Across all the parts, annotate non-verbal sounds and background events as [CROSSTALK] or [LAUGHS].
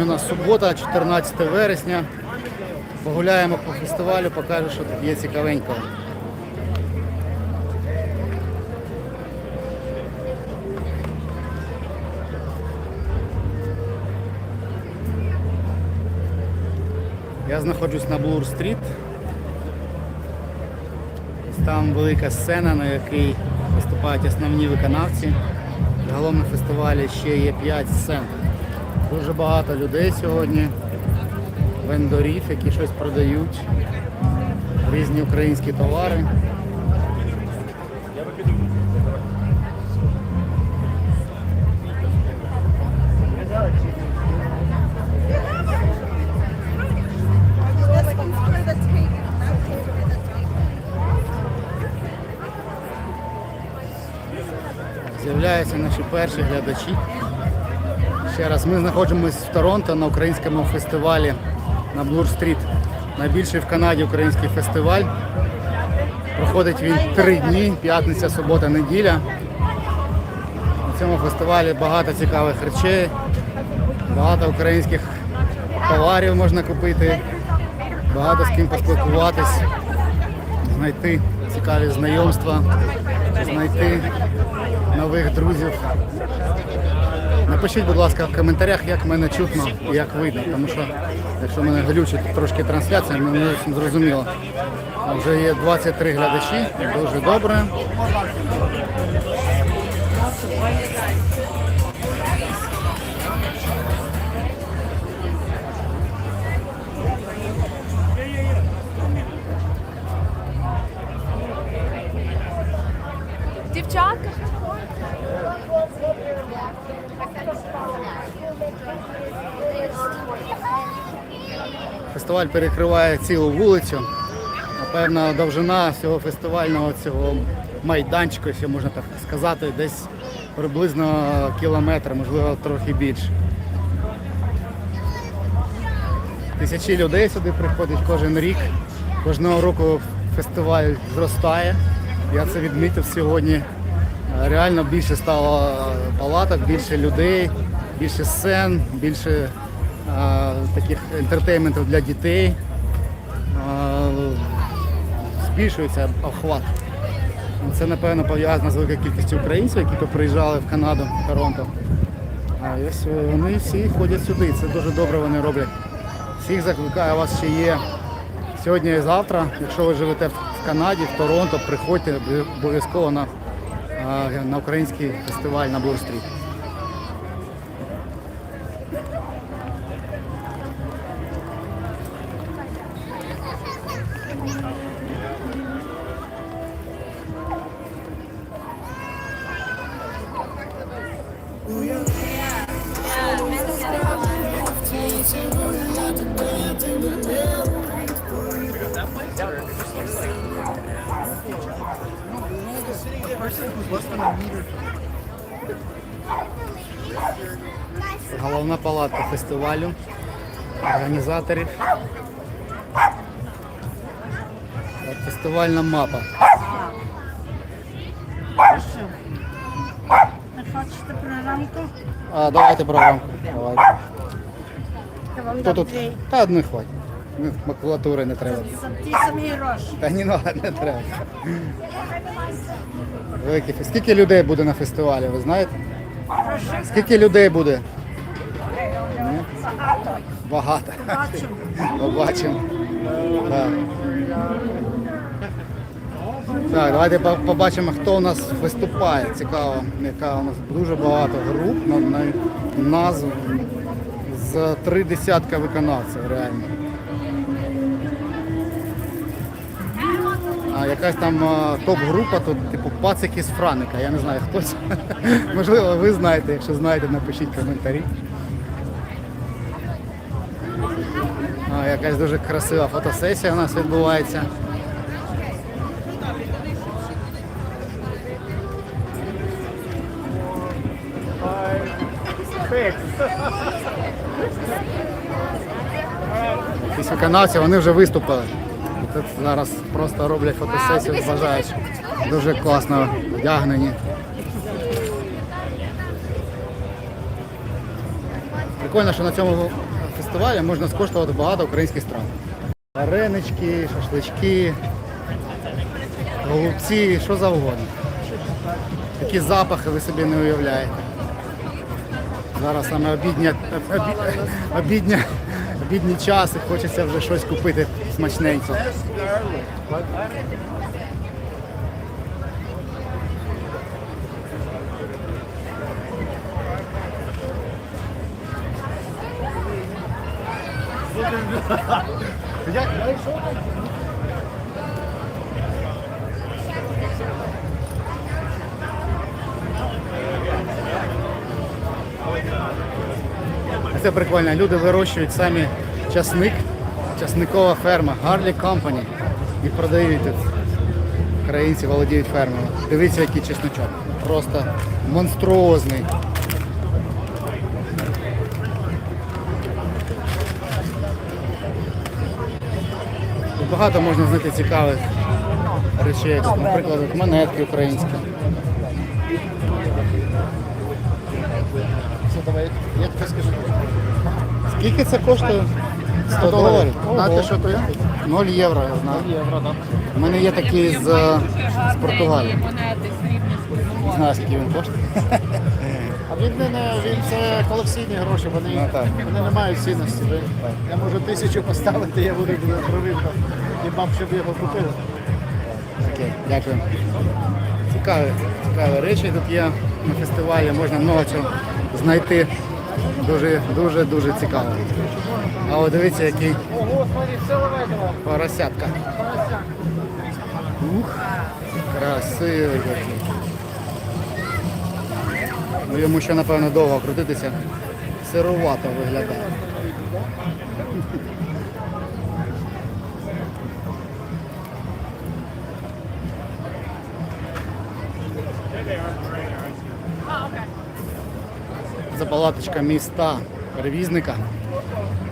У нас субота, 14 вересня. Погуляємо по фестивалю, покажу, що тут є цікавенького. Я знаходжусь на Блур-стріт. Там велика сцена, на якій виступають основні виконавці. Загалом на фестивалі ще є 5 сцен. Дуже багато людей сьогодні, вендорів, які щось продають, різні українські товари. З'являються наші перші глядачі. Ще раз, ми знаходимося в Торонто на українському фестивалі на Блур-стріт. Найбільший в Канаді український фестиваль. Проходить він три дні, п'ятниця, субота, неділя. На цьому фестивалі багато цікавих речей, багато українських товарів можна купити, багато з ким поспілкуватись, знайти цікаві знайомства, знайти нових друзів. Напишіть, будь ласка, в коментарях, як мене чутно і як видно, тому що якщо мене глючить трошки трансляція, мені не зрозуміло. Вже є 23 глядачі, дуже добре. Дівчатка. Фестиваль перекриває цілу вулицю. Напевно, довжина всього фестивального цього майданчика, якщо можна так сказати, десь приблизно кілометр, можливо, трохи більше. Тисячі людей сюди приходять кожен рік. Кожного року фестиваль зростає. Я це відмітив сьогодні. Реально більше стало палаток, більше людей, більше сцен, більше таких ентертейментів для дітей. Збільшується охват. Це, напевно, пов'язано з великою кількістю українців, які приїжджали в Канаду, в Торонто. А ось е, вони всі ходять сюди. Це дуже добре вони роблять. Всіх закликаю, у вас ще є сьогодні і завтра. Якщо ви живете в Канаді, в Торонто, приходьте обов'язково на, на український фестиваль на Блур-стріт. Фестивалю, організаторів. Фестивальна мапа. Хочете програмку? А, давайте програмку. Давайте. Хто тут? Та одне хватить. Ну, Макулатури не треба. Ті самі гроші. Та ні, ну, не треба. Великий фест- Скільки людей буде на фестивалі, ви знаєте? Скільки людей буде? Багато. Бачимо. Побачимо. Так. Давайте побачимо, хто у нас виступає. Цікаво, яка у нас дуже багато груп на, з три десятка виконавців реально. А якась там топ-група, тут типу пацики з Франика. Я не знаю хто це. [LAUGHS] Можливо, ви знаєте. Якщо знаєте, напишіть коментарі. Якась дуже красива фотосесія у нас відбувається. Якісь виконавці, вони вже виступили. Тут зараз просто роблять фотосесію, вважають. Дуже класно одягнені. Прикольно, що на цьому фестивалі можна скуштувати багато українських страв. Варенички, шашлички, голубці, що завгодно. Такі запахи ви собі не уявляєте. Зараз саме обідня, обі- обідня, обідній час і хочеться вже щось купити смачненько. Це прикольно. Люди вирощують самі часник, часникова ферма, Гарлі Company. І продають тут. Українці володіють фермами. Дивіться, який чесночок. Просто монструозний. Багато можна знайти цікавих речей. Наприклад, монетки українські. Я тобі скажу. Скільки це коштує? 100 доларів. Знаєте, що то є? 0 євро, я знаю. Євро, так. У мене є такий з, з Португалії. Не знаю, скільки він коштує. А він це колекційні гроші, вони, Ну, так. вони не мають цінності. Ви- Я можу тисячу поставити, я буду провинка. І вам, щоб його купили. Окей, дякую. Цікаві, цікаві речі тут є на фестивалі, можна много чого знайти. Дуже, дуже, дуже цікаво. А от дивіться, який поросятка. Ух, красивий. Ну йому ще, напевно, довго крутитися. Сирувато виглядає. Це палаточка міста перевізника.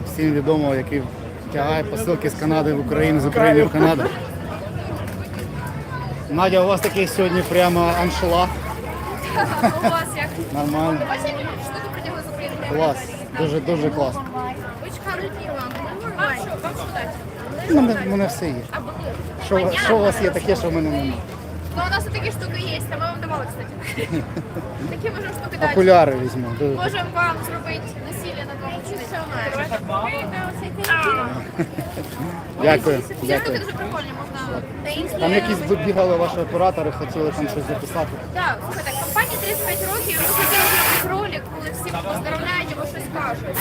Всім відомого, який тягає посилки з Канади в Україну, з України в Канаду. Надя, у вас такий сьогодні прямо аншлаг. [LAUGHS] У вас? Нормально. Клас. Дуже дуже класно. Вам. Вам що? Вам що? У мене, мене все є. Що, що у вас є таке, що в мене немає? Ну, у нас такі штуки є, а ми вам давали, кстати. [LAUGHS] Такі можемо штуки дати. Окуляри візьму. Дуже- Можемо вам зробити Дякую. Дякую. дуже прикольні, можна... Там якісь бігали ваші оператори, хотіли там щось записати. Так, слухайте, компанії 35 років, зробити ролик, коли всі поздравляють або щось кажуть.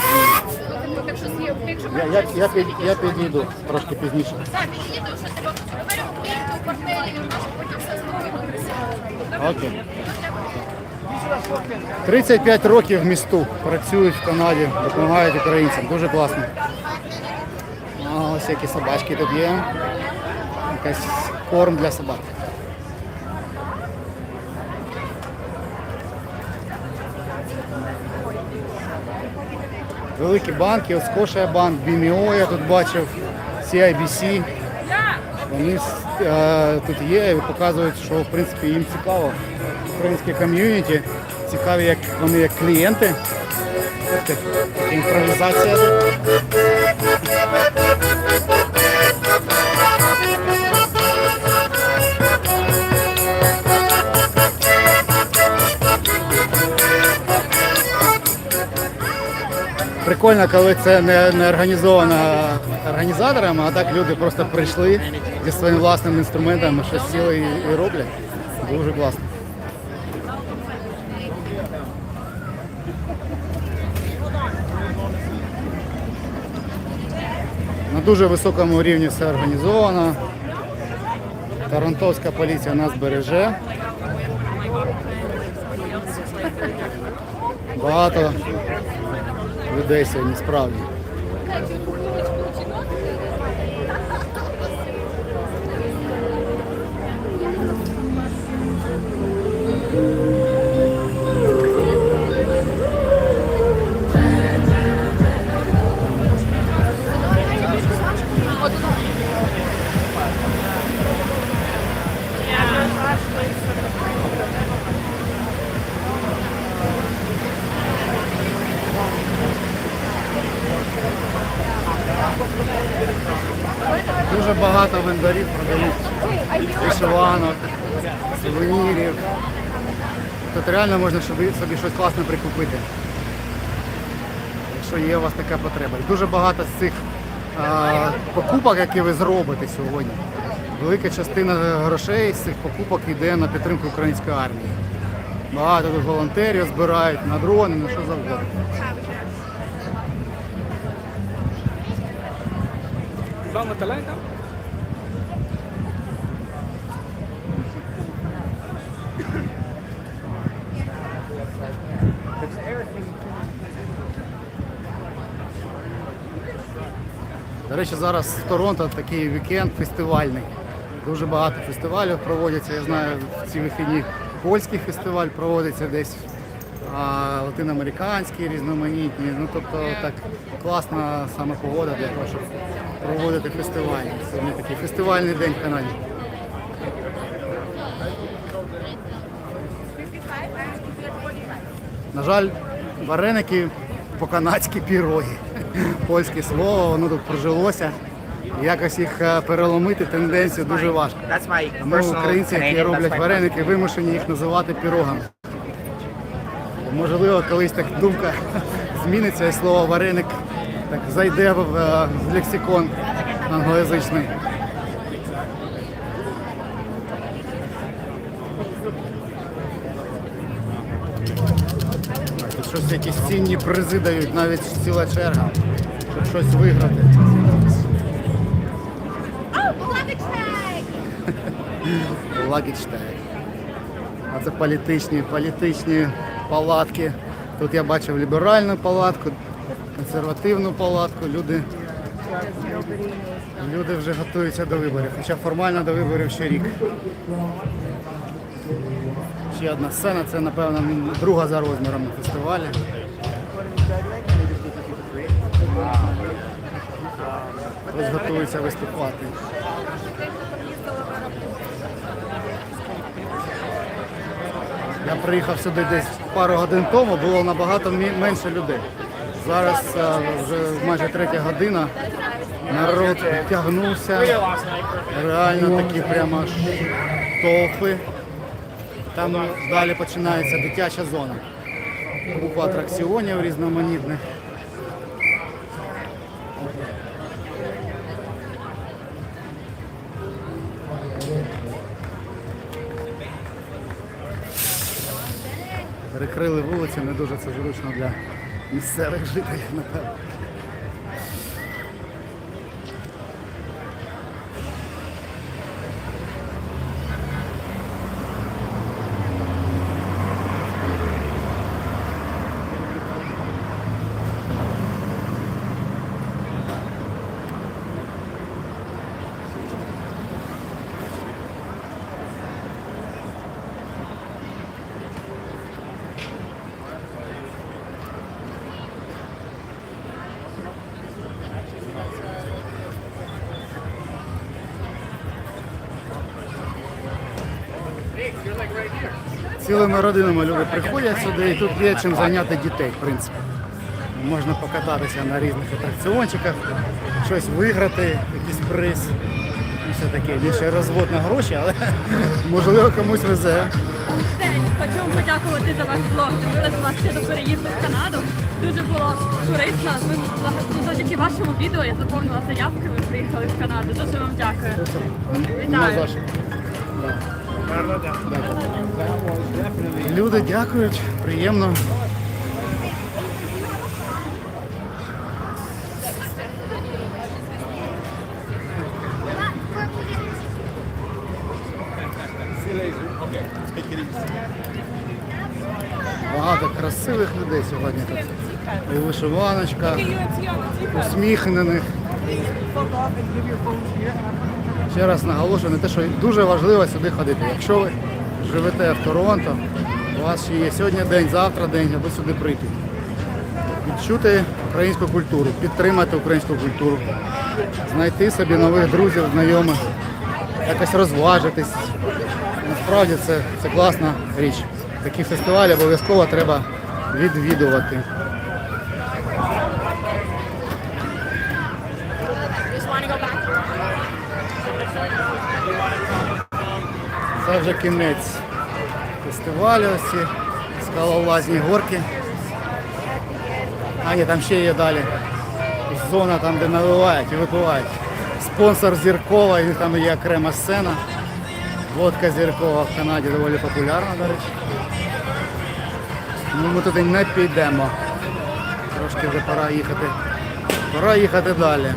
Ну, типу, Так що з'їв, якщо Я, я, я, під, я підійду трошки пізніше. Так, підійду, що треба говоримо, поїдете у портфелі, потім все зробити красиво. Окей. 35 років в місту працюють в Канаді, допомагають українцям. Дуже класно. А ось які собачки тут є. Якась корм для собак. Великі банки, Scotia банк, BMO я тут бачив, CIBC. Вони е, тут є і показують, що в принципі їм цікаво. Українське ком'юніті, цікаві як вони як клієнти. Ух Імпровізація. Прикольно, коли це не, не організовано організаторами, а так люди просто прийшли зі своїм власним інструментом, щось сіли і, і роблять. Дуже класно. Дуже високому рівні все організовано. Торонтовська поліція нас береже. Багато людей сьогодні справді. Сувенірів. Тут реально можна собі, щось класне прикупити. Якщо є у вас така потреба. Дуже багато з цих а, покупок, які ви зробите сьогодні. Велика частина грошей з цих покупок йде на підтримку української армії. Багато тут волонтерів збирають на дрони, на що завгодно. Vamos До речі, зараз в Торонто такий вікенд фестивальний. Дуже багато фестивалів проводяться. Я знаю, в ці вихідні польський фестиваль проводиться десь, а латиноамериканські різноманітні. Ну тобто так класна саме погода для того, щоб проводити фестиваль. Сьогодні такий фестивальний день в Канаді. На жаль, вареники по-канадськи піроги. Польське слово, воно тут прожилося. Якось їх е, переломити тенденцію дуже важко. Тому українці, які роблять вареники, вимушені їх називати пірогами. Можливо, колись так думка [LAUGHS] зміниться і слово вареник так зайде е, в лексикон англоязичний. Щось якісь цінні призи дають, навіть ціла черга, щоб щось виграти. Лагічтag. [LAUGHS] А це політичні, політичні палатки. Тут я бачив ліберальну палатку, консервативну палатку. Люди, люди вже готуються до виборів. Хоча формально до виборів ще рік. Ще одна сцена, це напевно друга за розміром на фестивалі. Ось готуються виступати. Я приїхав сюди десь пару годин тому, було набагато менше людей. Зараз е, вже майже третя година. Народ тягнувся. Реально такі прямо толпи. Там далі починається дитяча зона. Купа атракціонів різноманітних. Перекрили вулиці, не дуже це зручно для місцевих жителів, напевно. Цілими родинами люди приходять сюди і тут є чим зайняти дітей, в принципі. Можна покататися на різних атракціончиках, щось виграти, якийсь приз. І все таке. Більше розвод на гроші, але [LAUGHS] можливо комусь везе. Хочу вам подякувати за ваш блог. Дивилась вас ще до переїзду в Канаду. Дуже було корисно. Завдяки вашому відео я заповнила заявки. Ви приїхали в Канаду. Дуже вам дякую. За що. Люди дякують, приємно. Багато красивих людей сьогодні тут. І вишиваночка, усміхнених. Ще раз наголошую на те, що дуже важливо сюди ходити. Якщо ви живете в Торонто, у вас ще є сьогодні день, завтра день, аби сюди прийти. Відчути українську культуру, підтримати українську культуру, знайти собі нових друзів, знайомих, якось розважитись. Насправді це, це класна річ. Такі фестивалі обов'язково треба відвідувати. Це вже кінець фестивалю, ось ці скалолазні горки. А ні, там ще є далі. Зона там, де наливають і випивають. Спонсор зіркова, і там є окрема сцена. Водка зіркова в Канаді доволі популярна, до речі. Ну, ми туди не підемо. Трошки вже пора їхати. Пора їхати далі.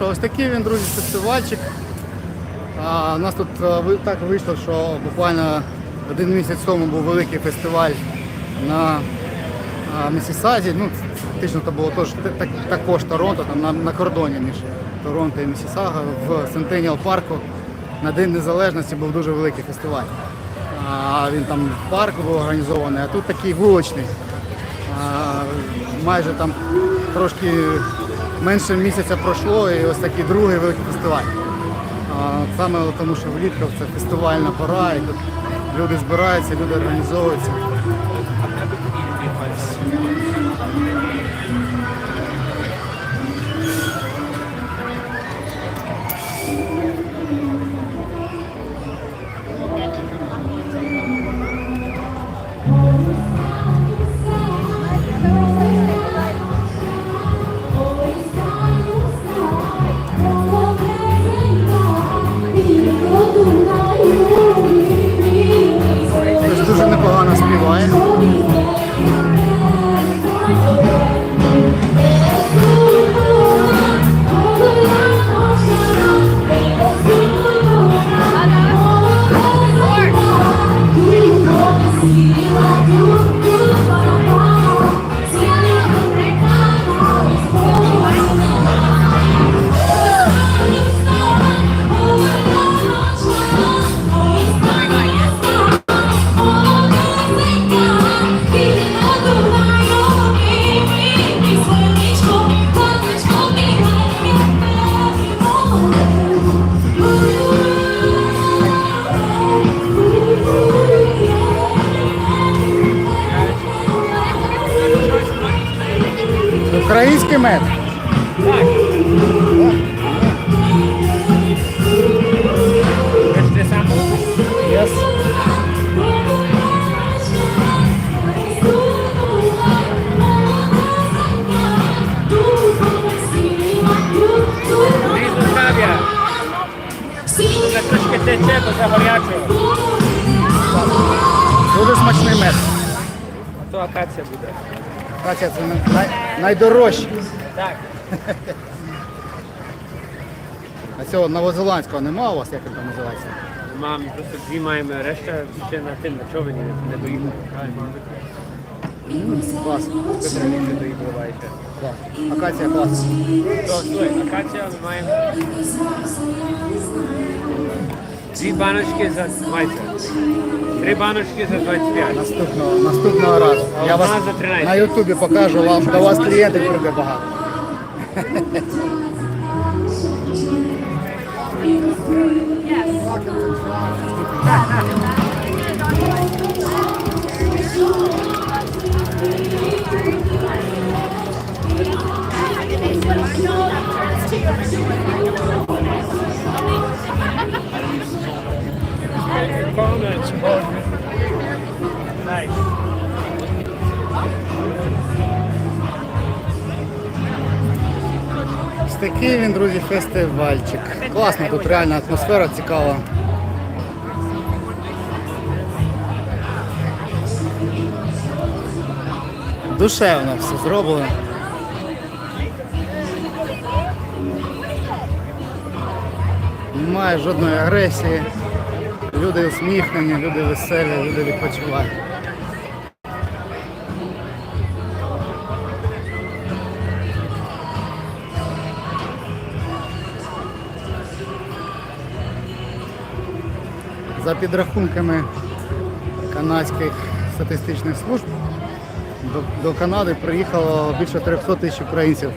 Що, ось такий він, друзі, фестивальчик. А, у нас тут ви- так вийшло, що буквально один місяць тому був великий фестиваль на Місісазі. Ну, фактично це було теж, та- та- також Торонто, там на, на кордоні між Торонто і Місісага в Сентеніал парку. На День Незалежності був дуже великий фестиваль. А, він там в парку був організований, а тут такий вуличний. А, майже там трошки менше місяця пройшло і ось такий другий великий фестиваль. Саме тому, що влітку це фестивальна пора, і тут люди збираються, люди організовуються. Най- найдорожче. Так. [LAUGHS] А цього новозеландського нема у вас, як він там називається? Мам, просто дві маємо, решта ще на тим, на човені не, доїхали. Клас. Не доїхали. Клас. Акація клас. Акація ми маємо дві баночки за 20. Три баночки за 25. Наступного, наступного разу. Я вас нас за 13. на Ютубі покажу вам, до вас клієнтів прийде багато. Comments. Ось такий він, друзі, фестивальчик. Класно, тут реальна атмосфера цікава. Душевно все зроблено. Немає жодної агресії. Люди усміхнені, люди веселі, люди відпочивають. За підрахунками канадських статистичних служб до Канади приїхало більше 300 тисяч українців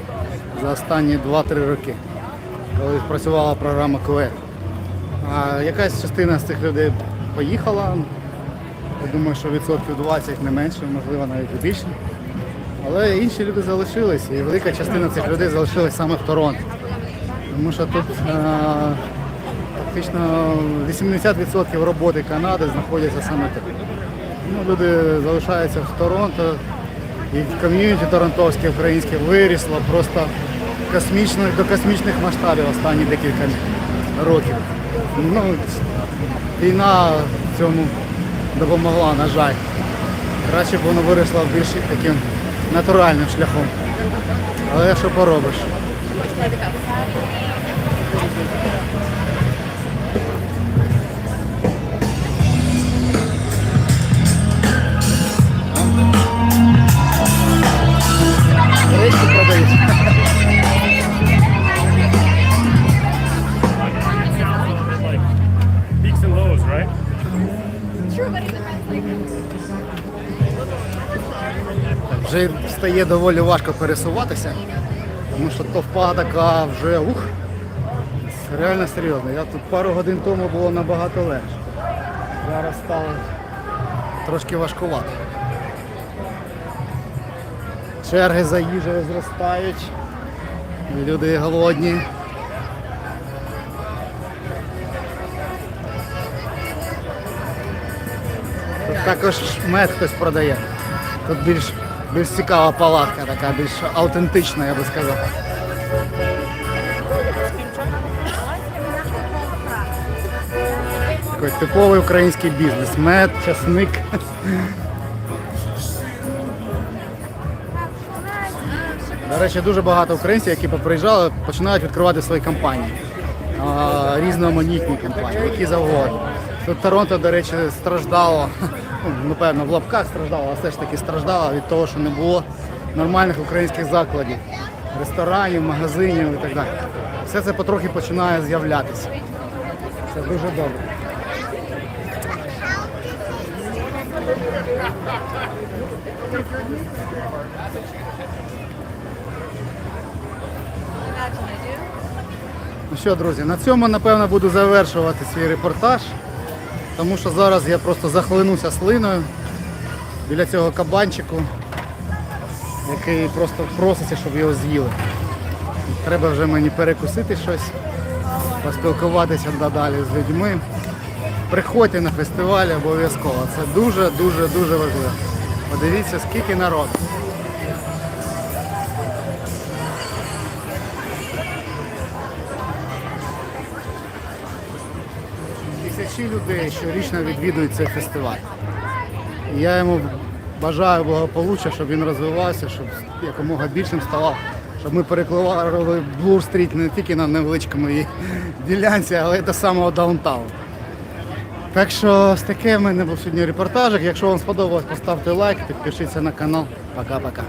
за останні 2-3 роки, коли працювала програма КВЕ. А якась частина з цих людей поїхала. Я думаю, що відсотків 20 не менше, можливо навіть і більше. Але інші люди залишилися, і велика частина цих людей залишилась саме в Торонто. Тому що тут е, фактично 80% роботи Канади знаходяться саме тут. Ну, люди залишаються в Торонто, і в ком'юніті торонтовське українське вирісло просто космічно, до космічних масштабів останні декілька років. Ну, війна цьому допомогла, на жаль. Краще б воно виросло більш таким натуральним шляхом. Але що поробиш? Речі продають. Вже стає доволі важко пересуватися, тому що товпа така вже ух. Реально серйозно. Я тут пару годин тому було набагато легше. Зараз стало трошки важкувато. Черги за їжею зростають. Люди голодні. Тут також мед хтось продає. Тут більш, більш цікава палатка, така більш аутентична, я би сказав. Такий типовий український бізнес. Мед, часник. До речі, дуже багато українців, які поприїжджали, починають відкривати свої компанії. Різноманітні компанії, які завгодно. Тут Торонто, до речі, страждало, ну, напевно, в лапках страждало, а все ж таки страждало від того, що не було нормальних українських закладів, ресторанів, магазинів і так далі. Все це потрохи починає з'являтися. Це дуже добре. Ну що, друзі, на цьому напевно буду завершувати свій репортаж, тому що зараз я просто захлинуся слиною біля цього кабанчику, який просто проситься, щоб його з'їли. Треба вже мені перекусити щось, поспілкуватися надалі з людьми. Приходьте на фестиваль обов'язково. Це дуже, дуже, дуже важливо. Подивіться, скільки народу. Тисячі людей щорічно відвідують цей фестиваль. Я йому бажаю благополуччя, щоб він розвивався, щоб якомога більшим ставав, щоб ми перекливали Блур-стріт не тільки на невеличкому її ділянці, але й до самого даунтауну. Так що ось таке в мене був сьогодні репортажик. Якщо вам сподобалось, поставте лайк, підпишіться на канал. Пока-пока.